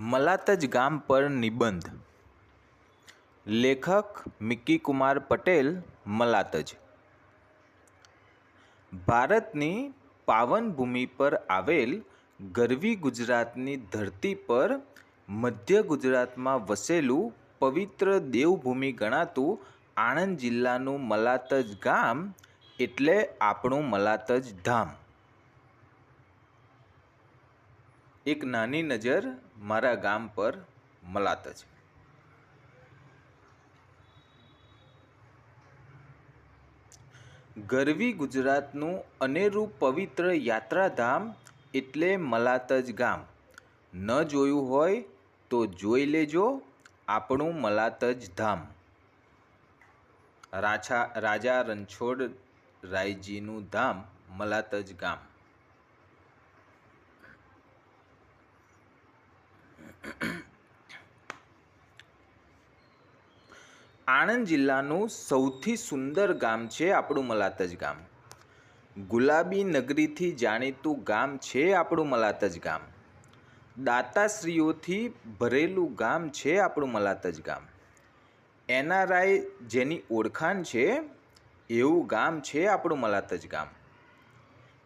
મલાતજ ગામ પર નિબંધ. લેખક મિક્કી કુમાર પટેલ, મલાતજ. ભારતની પાવન ભૂમિ પર આવેલ ગરવી ગુજરાતની ધરતી પર મધ્ય ગુજરાતમાં વસેલું પવિત્ર દેવભૂમિ ગણાતું આણંદ જિલ્લાનું મલાતજ ગામ એટલે આપણું મલાતજ ધામ. એક નાની નજર મારા ગામ પર મલાતજ ગરવી ગુજરાતનું અનેરું પવિત્ર યાત્રાધામ એટલે મલાતજ ગામ. ન જોયું હોય તો જોઈ લેજો આપણું મલાતજ ધામ. રાછા, રાજા રણછોડ રાયજીનું ધામ મલાતજ ગામ. આણંદ જિલ્લાનું સૌથી સુંદર ગામ છે આપણું મલાતજ ગામ. ગુલાબી નગરીથી જાણીતું ગામ છે આપણું મલાતજ ગામ. દાતાશ્રીઓથી ભરેલું ગામ છે આપણું મલાતજ ગામ. એનઆરઆઈ જેની ઓળખાણ છે એવું ગામ છે આપણું મલાતજ ગામ.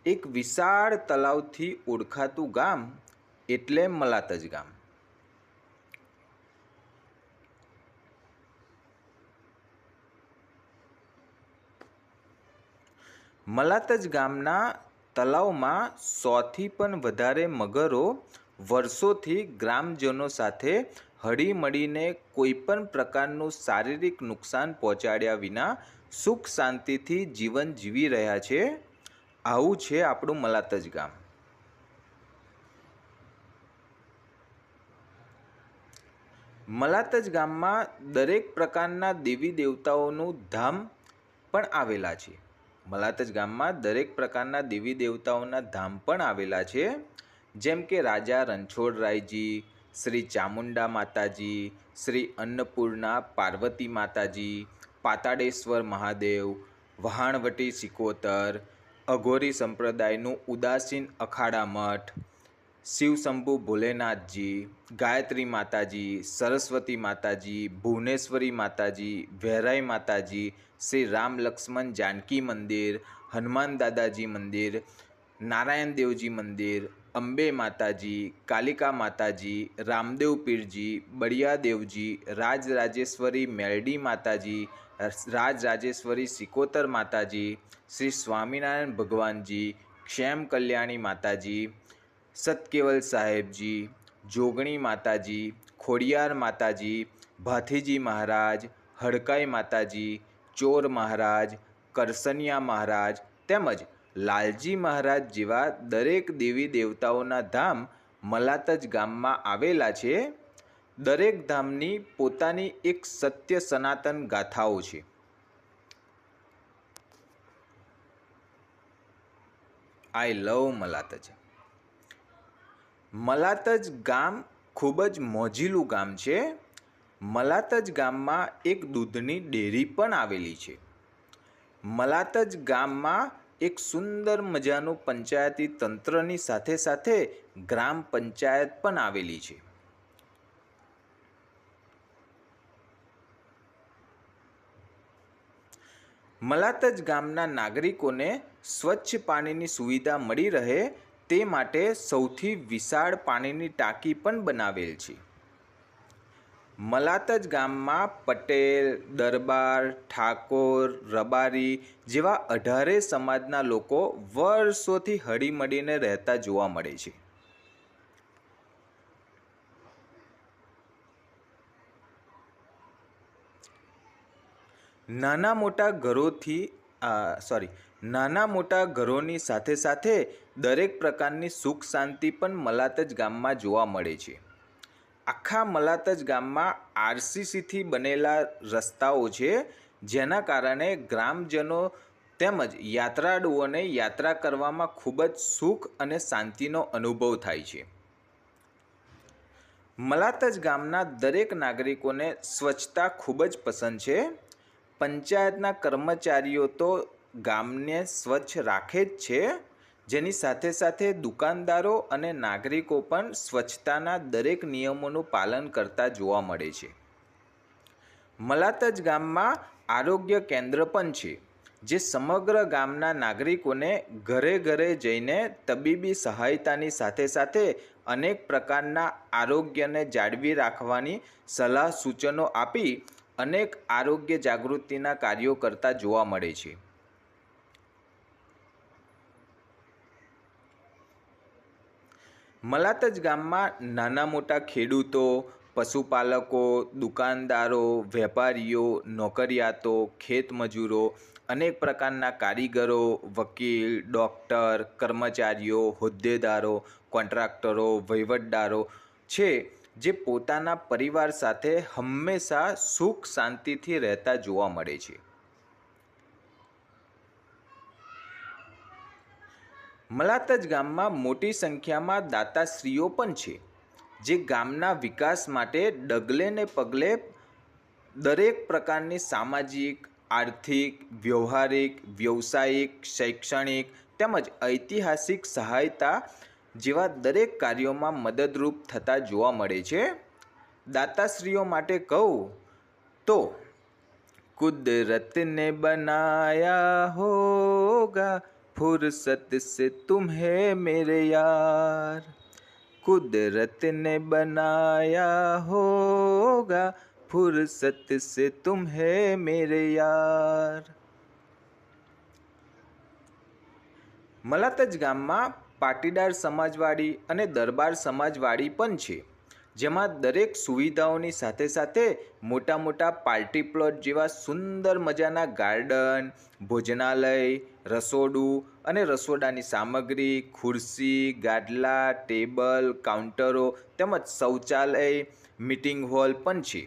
એક વિશાળ તલાવથી ઓળખાતું ગામ એટલે મલાતજ ગામ. મલાતજ ગામના તલાવમાં સોથી પણ વધારે મગરો વર્ષોથી ગ્રામજનો સાથે હળીમળીને કોઈપણ પ્રકારનું શારીરિક નુકસાન પહોંચાડ્યા વિના સુખ શાંતિથી જીવન જીવી રહ્યા છે. આવું છે આપણું મલાતજ ગામ. મલાતજ ગામમાં દરેક પ્રકારના દેવી દેવતાઓનું ધામ પણ આવેલા છે. મલાતજ ગામમાં દરેક પ્રકારના દેવી દેવતાઓના ધામ પણ આવેલા છે. જેમ કે રાજા રણછોડરાયજી શ્રી ચામુંડા માતાજી, શ્રી અન્નપૂર્ણા પાર્વતી માતાજી, પાતાળેશ્વર મહાદેવ, વહાણવટી સિકોતર, અઘોરી સંપ્રદાયનું ઉદાસીન અખાડા મઠ શિવશંભુ ભોલેનાથજી, ગાયત્રી માતાજી, સરસ્વતી માતાજી, ભુવનેશ્વરી માતાજી વહેરાઈ માતાજી, શ્રી રામ લક્ષ્મણ જાનકી મંદિર, હનુમાન દાદાજી મંદિર, નારાયણ દેવજી મંદિર, અંબે માતાજી, કાલિકા માતાજી, રામદેવ પીરજી બળિયાદેવજી રાજરાજેશ્વરી મેરડી માતાજી, રાજરાજેશ્વરી સિકોતર માતાજી, શ્રી સ્વામિનારાયણ ભગવાનજી, ક્ષેમ કલ્યાણી માતાજી સતકેવલ સાહેબજી, જોગણી માતાજી, ખોડિયાર માતાજી, ભાથીજી મહારાજ, હડકાઈ માતાજી, ચોર મહારાજ, કરસનિયા મહારાજ તેમજ લાલજી મહારાજ જેવા દરેક દેવી દેવતાઓના ધામ મલાતજ ગામમાં આવેલા છે. દરેક ધામની પોતાની એક સત્ય સનાતન ગાથાઓ છે. આઈ લવ મલાતજ મલાતજ ગામ ખૂબ જ મોજીલું ગામ છે. મલાતજ ગામમાં એક દૂધની ડેરી પણ આવેલી છે. મલાતજ ગામમાં એક સુંદર મજાનું પંચાયતી તંત્રની સાથે સાથે ગ્રામ પંચાયત પણ આવેલી છે. મલાતજ ગામના નાગરિકોને સ્વચ્છ પાણીની સુવિધા મળી રહે તે માટે સૌથી વિશાળ પાણીની ટાંકી પણ બનાવેલ છે. મલાતજ ગામમાં પટેલ, દરબાર, ઠાકોર, રબારી જેવા અઢારે સમાજના લોકો વર્ષોથી હળીમળીને રહેતા જોવા મળે છે. નાના મોટા ઘરોથી સોરી નાના મોટા ઘરોની સાથે સાથે દરેક પ્રકારની સુખ શાંતિ પણ મલાતજ ગામમાં જોવા મળે છે. આખા મલાતજ ગામમાં આરસીસીથી બનેલા રસ્તાઓ છે, જેના કારણે ગ્રામજનો તેમજ યાત્રાળુઓને યાત્રા કરવામાં ખૂબ જ સુખ અને શાંતિનો અનુભવ થાય છે. મલાતજ ગામના દરેક નાગરિકોને સ્વચ્છતા ખૂબ જ પસંદ છે પંચાયતના કર્મચારીઓ તો ગામને સ્વચ્છ રાખે જ છે. જેની સાથે સાથે દુકાનદારો અને નાગરિકો પણ સ્વચ્છતાના દરેક નિયમોનું પાલન કરતા જોવા મળે છે. મલાતજ ગામમાં આરોગ્ય કેન્દ્ર પણ છે, જે સમગ્ર ગામના નાગરિકોને ઘરે ઘરે જઈને તબીબી સહાયતાની સાથે સાથે અનેક પ્રકારના આરોગ્યને જાળવી રાખવાની સલાહ સૂચનો આપી અનેક આરોગ્ય જાગૃતિના કાર્યો કરતા જોવા મળે છે. મલાતજ ગામમાં નાના મોટા ખેડૂતો, પશુપાલકો, દુકાનદારો, વેપારીઓ, નોકરિયાતો, ખેતમજૂરો, અનેક પ્રકારના કારીગરો, વકીલ, ડૉક્ટર, કર્મચારીઓ, હોદ્દેદારો, કોન્ટ્રાક્ટરો, વહીવટદારો છે. જે પોતાના પરિવાર સાથે હંમેશા સુખ શાંતિથી રહેતા જોવા મળે છે. મલાતજ ગામમાં મોટી સંખ્યામાં દાતાશ્રીઓ પણ છે, જે ગામના વિકાસ માટે ડગલે ને પગલે દરેક પ્રકારની સામાજિક, આર્થિક, વ્યવહારિક, વ્યવસાયિક, શૈક્ષણિક તેમજ ઐતિહાસિક સહાયતા જેવા દરેક કાર્યોમાં મદદરૂપ થતા જોવા મળે છે દાતાશ્રીઓ માટે કહું તો કુદરત ને બનાયા હોગા फुर्सत से तुम्हें मेरे यार कुदरत ने बनाया होगा फुर्सत से तुम्हें मेरे यार મલાતજ ગામમાં પાટીદાર સમાજવાડી અને દરબાર સમાજવાડી પણ છે. જેમાં દરેક સુવિધાઓની સાથે સાથે મોટા મોટા પાર્ટી પ્લોટ જેવા સુંદર મજાના ગાર્ડન, ભોજનાલય, રસોડું અને રસોડાની સામગ્રી, ખુરશી ગાદલા ટેબલ, કાઉન્ટરો તેમજ શૌચાલય, મિટિંગ હોલ પણ છે.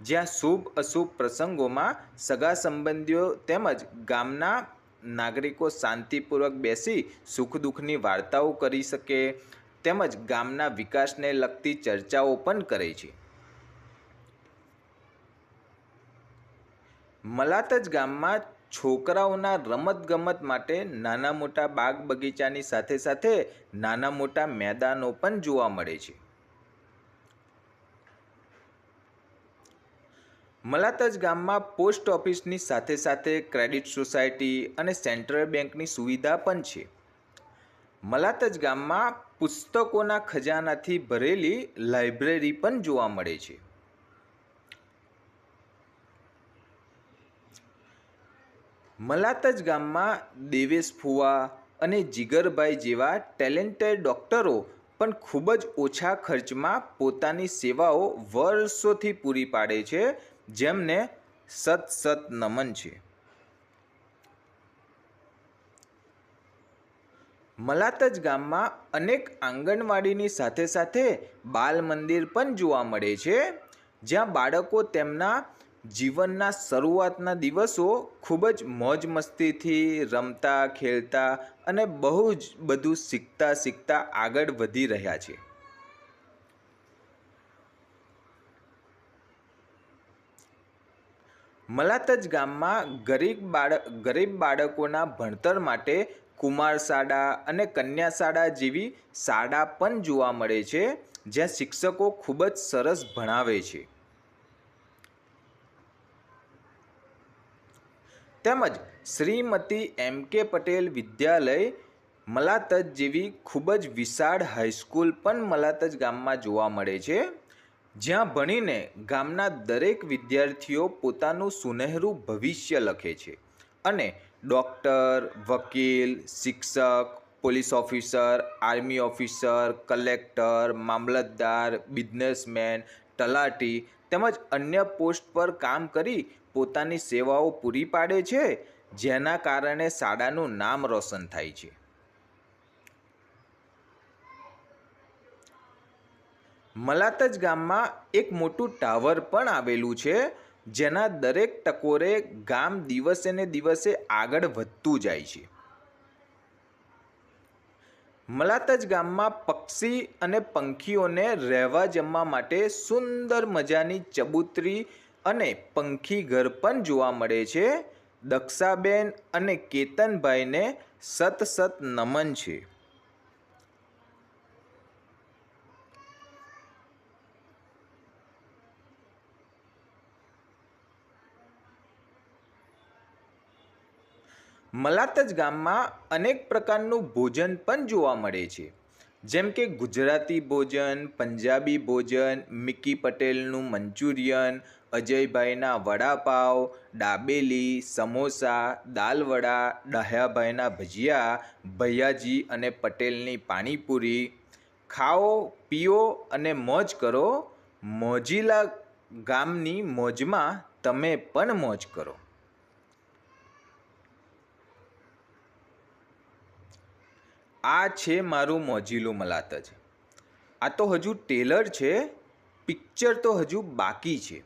જ્યાં શુભ અશુભ પ્રસંગોમાં સગા સંબંધીઓ તેમજ ગામના નાગરિકો શાંતિપૂર્વક બેસી સુખ દુઃખની વાર્તાઓ કરી શકે તેમજ ગામના વિકાસને લગતી ચર્ચાઓ પણ કરે છે. મલાતજ ગામમાં છોકરાઓના રમતગમત માટે નાના મોટા બાગ બગીચાની સાથે સાથે નાના મોટા મેદાનો પણ જોવા મળે છે. મલાતજ ગામમાં પોસ્ટ ઓફિસની સાથે સાથે ક્રેડિટ સોસાયટી અને સેન્ટ્રલ બેંકની સુવિધા પણ છે. મલાતજ ગામમાં પુસ્તકોના ખજાનાથી ભરેલી લાઇબ્રેરી પણ જોવા મળે છે. મલાતજ ગામમાં દેવેશ ફુવા અને જીગરભાઈ જેવા ટેલેન્ટેડ ડૉક્ટરો પણ ખૂબ જ ઓછા ખર્ચમાં પોતાની સેવાઓ વર્ષોથી પૂરી પાડે છે જેમને સત સત નમન છે. મલાતજ ગામમાં અનેક આંગણવાડીની સાથે સાથે બાલ મંદિર પણ જોવા મળે છે, જ્યાં બાળકો તેમના જીવનના શરૂઆતના દિવસો ખૂબ જ મોજ મસ્તીથી રમતા, ખેલતા અને બહુ જ બધું શીખતા શીખતા આગળ વધી રહ્યા છે. મલાતજ ગામમાં ગરીબ બાળક ગરીબ બાળકોના ભણતર માટે કુમાર શાળા અને કન્યા શાળા જેવી શાળા પણ જોવા મળે છે, જ્યાં શિક્ષકો ખૂબ જ સરસ ભણાવે છે. તેમજ શ્રીમતી એમ કે પટેલ વિદ્યાલય મલાતજ જેવી ખૂબ જ વિશાળ હાઈસ્કૂલ પણ મલાતજ ગામમાં જોવા મળે છે. જ્યાં ભણીને ગામના દરેક વિદ્યાર્થીઓ પોતાનું સુનહેરું ભવિષ્ય લખે છે અને ડૉક્ટર, વકીલ, શિક્ષક, police officer, army officer, collector, મામલતદાર, બિઝનેસમેન, તલાટી તેમજ અન્ય પોસ્ટ પર કામ કરી પોતાની સેવાઓ પૂરી પાડે છે, જેના કારણે શાળાનું નામ રોશન થાય છે. મલાતજ ગામમાં એક મોટું ટાવર પણ આવેલું છે, જેના દરેક ટકોરે ગામ દિવસે ને દિવસે આગળ વધતું જાય છે. મલાતજ ગામમાં પક્ષી અને પંખીઓને રહેવા જમવા માટે સુંદર મજાની ચબૂતરી અને પંખી ઘર પણ જોવા મળે છે. દક્ષાબેન અને કેતનભાઈને સત સત નમન છે. મલાતજ ગામમાં અનેક પ્રકારનું ભોજન પણ જોવા મળે છે. જેમ કે ગુજરાતી ભોજન, પંજાબી ભોજન, મિકી પટેલનું મંચુરિયન, અજયભાઈના વડાપાવ દાબેલી સમોસા, દાલવડા ડાહ્યાભાઈના ભજીયા, ભૈયાજી અને પટેલની પાણીપુરી. ખાઓ, પીઓ અને મોજ કરો. મોજીલા ગામની મોજમાં તમે પણ મોજ કરો. આ છે મારું મોજીલું મલાતજ આ તો હજુ ટેલર છે, પિક્ચર તો હજુ બાકી છે.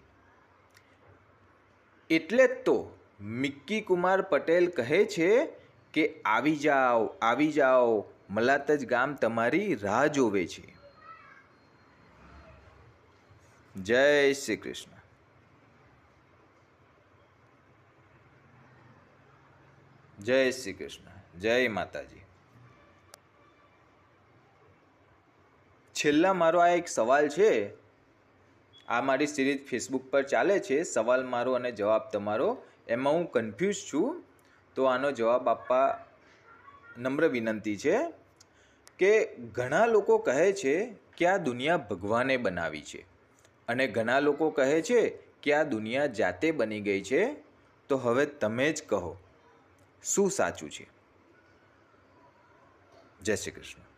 એટલે જ તો મિક્કી કુમાર પટેલ કહે છે કે આવી જાઓ આવી જાઓ મલાતજ ગામ તમારી રાહ જોવે છે. જય શ્રી કૃષ્ણ. જય શ્રી કૃષ્ણ. જય માતાજી. છેલ્લા મારો આ એક સવાલ છે. આ મારી સિરીઝ ફેસબુક પર ચાલે છે. સવાલ મારો અને જવાબ તમારો. એમાં હું કન્ફ્યુઝ છું. તો આનો જવાબ આપવા નમ્ર વિનંતી છે કે ઘણા લોકો કહે છે કે આ દુનિયા ભગવાને બનાવી છે. અને ઘણા લોકો કહે છે કે આ દુનિયા જાતે બની ગઈ છે. તો હવે તમે જ કહો. શું સાચું છે? જય શ્રી કૃષ્ણ.